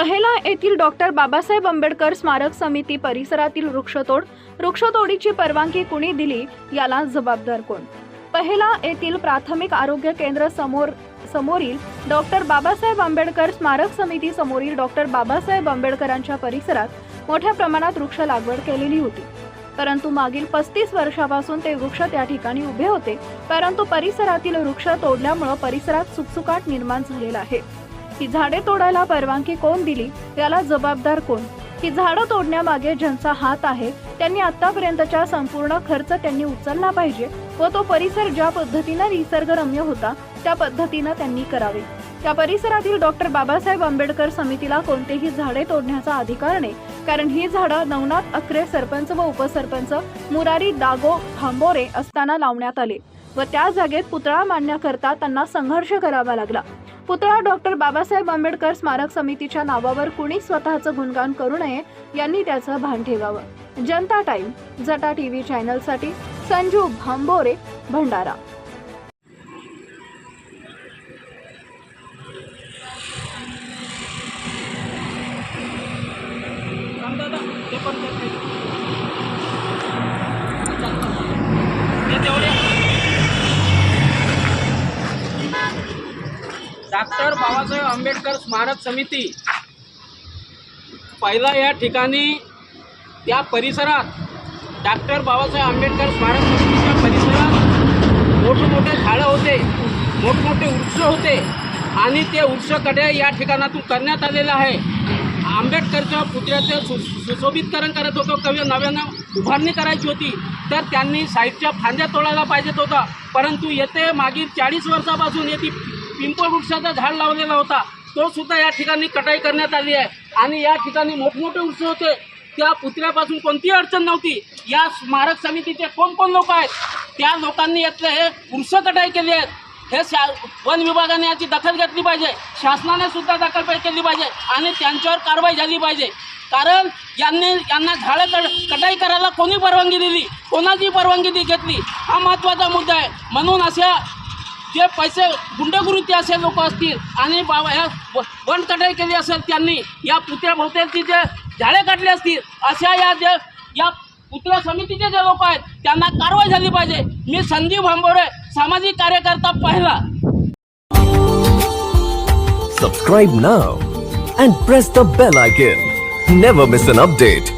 येथील डॉक्टर बाबासाहेब आंबेडकर स्मारक समिती परिसरातील वृक्षतोड वृक्षतोडीची परवानगी कुणी दिली याला जबाबदार कोण? पहिला येथील प्राथमिक आरोग्य केंद्र समोर समोरील डॉक्टर बाबासाहेब आंबेडकर स्मारक समिती समोरील डॉक्टर बाबासाहेब आंबेडकरांच्या परिसरात मोठ्या प्रमाणात वृक्ष लागवड केलेली होती. परंतु मागील पस्तीस वर्षापासून ते वृक्ष त्या ठिकाणी उभे होते परंतु परिसरातील वृक्ष तोडल्यामुळं परिसरात सुकसुकाट निर्माण झालेला आहे. ही झाडे तोडायला परवानगी कोण दिली याला जबाबदार कोण? ही झाडं तोडण्यामागे ज्यांचा हात आहे त्यांनी आतापर्यंतचा संपूर्ण खर्च त्यांनी उचलला पाहिजे व तो परिसर ज्या पद्धतीनं निसर्गरम्य होता त्या पद्धतीनं त्यांनी करावे. त्या परिसरातील डॉक्टर बाबासाहेब आंबेडकर समितीला कोणतेही झाडे तोडण्याचा अधिकार नाही कारण ही झाडं नवनाथ अकरे सरपंच व उपसरपंच मुरारी दागो भांबोरे असताना लावण्यात आले व त्या जागेत पुतळा मांडण्याकरता त्यांना संघर्ष करावा लागला. पुतळा डॉक्टर बाबासाहेब आंबेडकर स्मारक समितीच्या नावावर कुणी स्वतःचं गुणगान करू नये यांनी त्याचं भान ठेवावं. जनता टाइम जटा टीव्ही चॅनलसाठी संजू भांबोरे भंडारा. डॉक्टर बाबासाहेब आंबेडकर स्मारक समिती पहिला या ठिकाणी त्या परिसरात डॉक्टर बाबासाहेब आंबेडकर स्मारक समितीच्या परिसरात मोठमोठे झाडं होते मोठमोठे वृक्ष होते आणि ते वृक्षकडे या ठिकाणातून करण्यात आलेलं आहे. आंबेडकरच्या पुतळ्याचं सु सुशोभितकरण करत होतो कवी नव्यानं उभारणी करायची होती तर त्यांनी साईडच्या फांद्या तोडायला पाहिजेत होता. परंतु येथे मागील चाळीस वर्षापासून येथे पिंपळ वृक्षाचा झाड लावलेला होता. तो सुद्धा या ठिकाणी कटाई करण्यात आली आहे. आणि या ठिकाणी मोठमोठे वृक्ष होते. त्या पुतळ्यापासून कोणतीही अडचण नव्हती. या स्मारक समितीचे कोण कोण लोक आहेत? त्या लोकांनी यातले हे वृक्ष कटाई केली आहेत. हे शा वन विभागाने याची दखल घेतली पाहिजे. शासनाने सुद्धा दखल केली पाहिजे. आणि त्यांच्यावर कारवाई झाली पाहिजे. कारण यांनी यांना झाडं कट कटाई करायला कोणी परवानगी दिली? कोणाची परवानगी घेतली? हा महत्त्वाचा मुद्दा आहे. म्हणून अशा जे पैसे गुंडगुरुती असे लोक असतील आणि बाबा ह्या वन कटाई केली असेल त्यांनी या पुतळ्या भोवत्याची जे झाडे काढले असतील अशा या जे या पुतळ्या समितीचे जे लोक आहेत त्यांना कारवाई झाली पाहिजे. मी संदीप भांबोरे सामाजिक कार्यकर्ता पहिला. Subscribe now and press the bell icon never miss an update